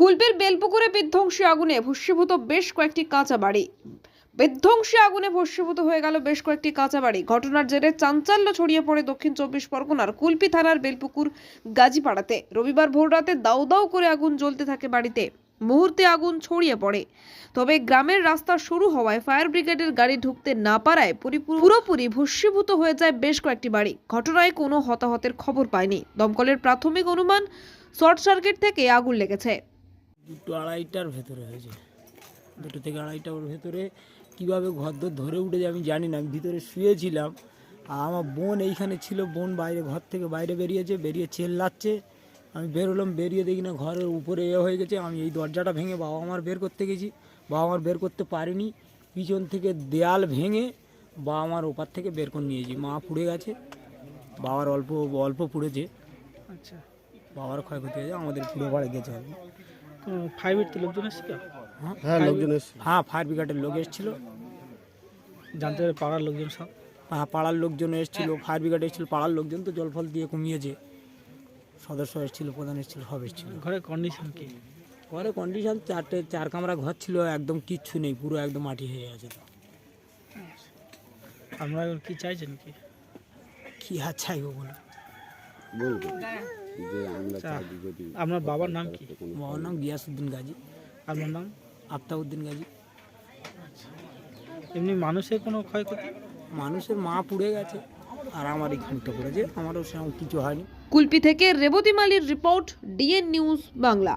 কুলপের বেলপুকুরে বিধ্বংসী আগুনে ভস্মীভূত বেশ কয়েকটি কাঁচা বাড়ি। বিধ্বংসী আগুনে ভস্মীভূত হয়ে গেল বেশ কয়েকটি কাঁচা বাড়ি। ঘটনার জেরে চাঞ্চল্য ছড়িয়ে পড়ে দক্ষিণ চব্বিশ পরগনার কুলপি থানার বেলপুকুর গাজীপাড়াতে। রবিবার ভোররাতে দাউ দাউ করে আগুন জ্বলতে থাকে বাড়িতে। মুহূর্তে আগুন ছড়িয়ে পড়ে। তবে গ্রামের রাস্তা শুরু হওয়ায় ফায়ার ব্রিগেডের গাড়ি ঢুকতে না পারায় পুরোপুরি ভস্মীভূত হয়ে যায় বেশ কয়েকটি বাড়ি। ঘটনায় কোনো হতাহতের খবর পায়নি। দমকলের প্রাথমিক অনুমান, শর্ট সার্কিট থেকে আগুন লেগেছে। দুটো আড়াইটার ভেতরে হয়েছে দুটো থেকে আড়াইটার ভেতরে কীভাবে ঘরদোর ধরে উঠেছে আমি জানি না আমি ভিতরে শুয়েছিলাম। আর আমার বোন এইখানে ছিল বোন বাইরে ঘর থেকে বাইরে বেরিয়েছে বেরিয়ে চেল্লাচ্ছে। আমি বেরোলাম বেরিয়ে দেখি না ঘরের উপরে এ হয়ে গেছে আমি এই দরজাটা ভেঙে বাবা আমার বের করতে গেছি। বাবা আমার বের করতে পারিনি পিছন থেকে দেয়াল ভেঙে বাবা আমার ওপার থেকে বের করে নিয়েছি। মা পুড়ে গেছে বাবার অল্প অল্প পুড়েছে। আচ্ছা। বাবার ক্ষয়ক্ষতি হয়েছে আমাদের পুরো বাড়ি গেছে। কি। তো লোকজন এসেছিল? হ্যাঁ। লোকজন হ্যাঁ ফায়ার ব্রিগেডের লোক এসেছিল। জানতে পারে পাড়ার লোকজন সব? হ্যাঁ পাড়ার লোকজন এসেছিল ফায়ার ব্রিগেড এসেছিল পাড়ার লোকজন তো জল ফল দিয়ে কমিয়েছে। সদস্য এসেছিল প্রধান এসেছিল সব এসেছিল। ঘরের কন্ডিশন কি? ঘরে কন্ডিশন চারটে চার কামরা ঘর ছিল একদম কিচ্ছু নেই পুরো একদম মাটি হয়ে আছে তো। আপনারা কি চাইছেন কি? কী আর চাইব বলো আচ্ছা, আপনার বাবার নাম কি? বাবার নাম গিয়াসউদ্দিন গাজী। আপনার নাম? আফতাউদ্দিন গাজী। এমনি মানুষের কোনো ক্ষয়ক্ষতি? মানুষের মা পুড়ে গেছে আর আমার এই খানটা পড়েছে আমারও সেরকম কিছু হয়নি। কুলপি থেকে রেবতী মালির রিপোর্ট ডিএন নিউজ বাংলা।